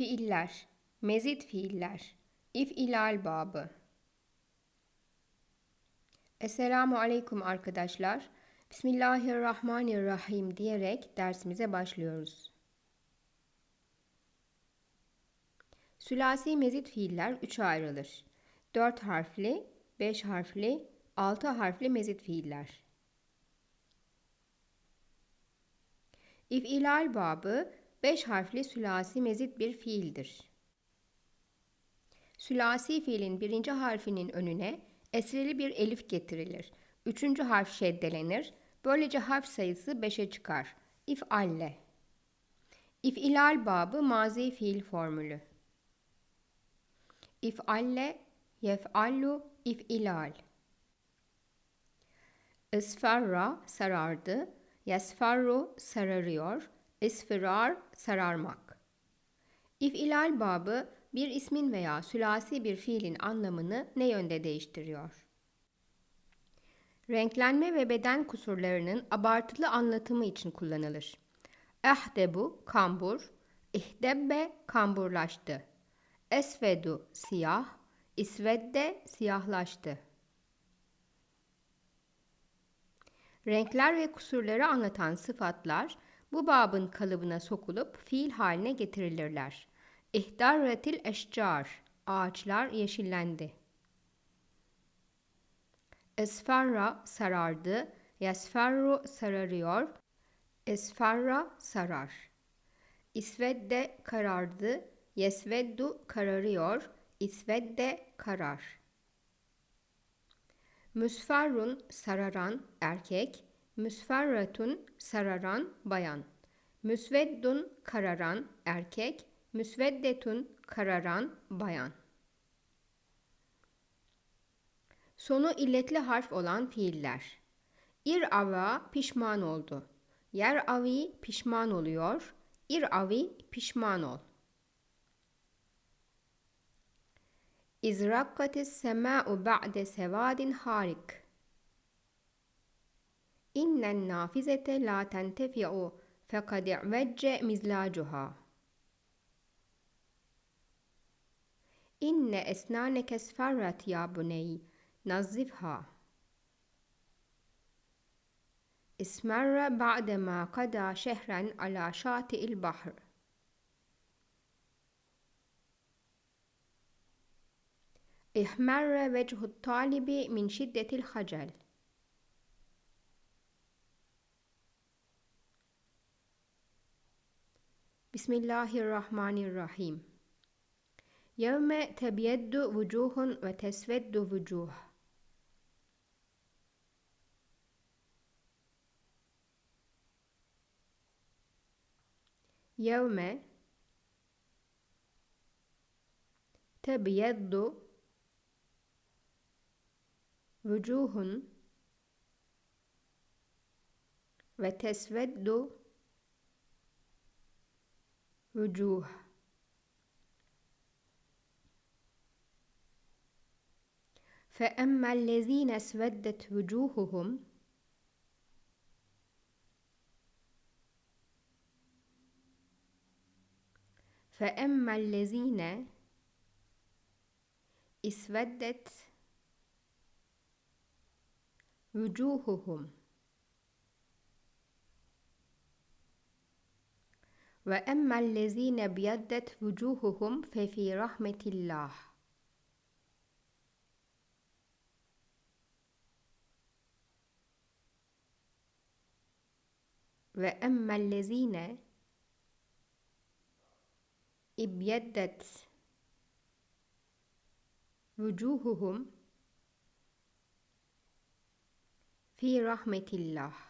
Fiiller, mezit fiiller, if'ilal babı. Esselamu aleyküm arkadaşlar. Bismillahirrahmanirrahim diyerek dersimize başlıyoruz. Sülasi mezit fiiller üçe ayrılır. Dört harfli, beş harfli, altı harfli mezit fiiller. İf'ilal babı beş harfli sülasi mezit bir fiildir. Sülasi fiilin birinci harfinin önüne esreli bir elif getirilir. Üçüncü harf şeddelenir. Böylece harf sayısı beşe çıkar. İf'alle. İf'ilal babı mazi fiil formülü. İf'alle, yef'allu, if'ilal. Isfarra sarardı, yasfarru sararıyor, isfirar sararmak. İf'ilal babı bir ismin veya sülasi bir fiilin anlamını ne yönde değiştiriyor? Renklenme ve beden kusurlarının abartılı anlatımı için kullanılır. Ehdebu kambur, ihdebbe kamburlaştı. Esvedu siyah, isvedde siyahlaştı. Renkler ve kusurları anlatan sıfatlar bu babın kalıbına sokulup fiil haline getirilirler. İhdarretil eşcar, ağaçlar yeşillendi. Esfarra sarardı, yasfarru sararıyor, esfarra sarar. İsvedde karardı, yesveddu kararıyor, isvedde karar. Müsfarrun sararan erkek, müsfarratun sararan bayan. Müsveddun kararan erkek, müsveddetun kararan bayan. Sonu illetli harf olan fiiller. İr ava pişman oldu. Yer avi pişman oluyor. İr avi pişman ol. İzrakkatis semâ'u ba'de sevadin harik. إن النافذة لا تنتفع فقد اعوج مزلاجها. إن أسنانك اصفرت يا بني نظفها. اسمر بعدما قضى شهرا على شاطئ البحر. احمر وجه الطالب من شدة الخجل. Bismillahirrahmanirrahim. Yevme tebyeddu vucuhun ve tesveddu vucuh. Yevme tebyeddu vucuhun ve tesveddu vucuh. فأما الذين اسودت وجوههم فأما الذين اسودت وجوههم وأما الذين ابيضت وجوههم ففي رحمة الله. وأما الذين ابيضت وجوههم في رحمة الله.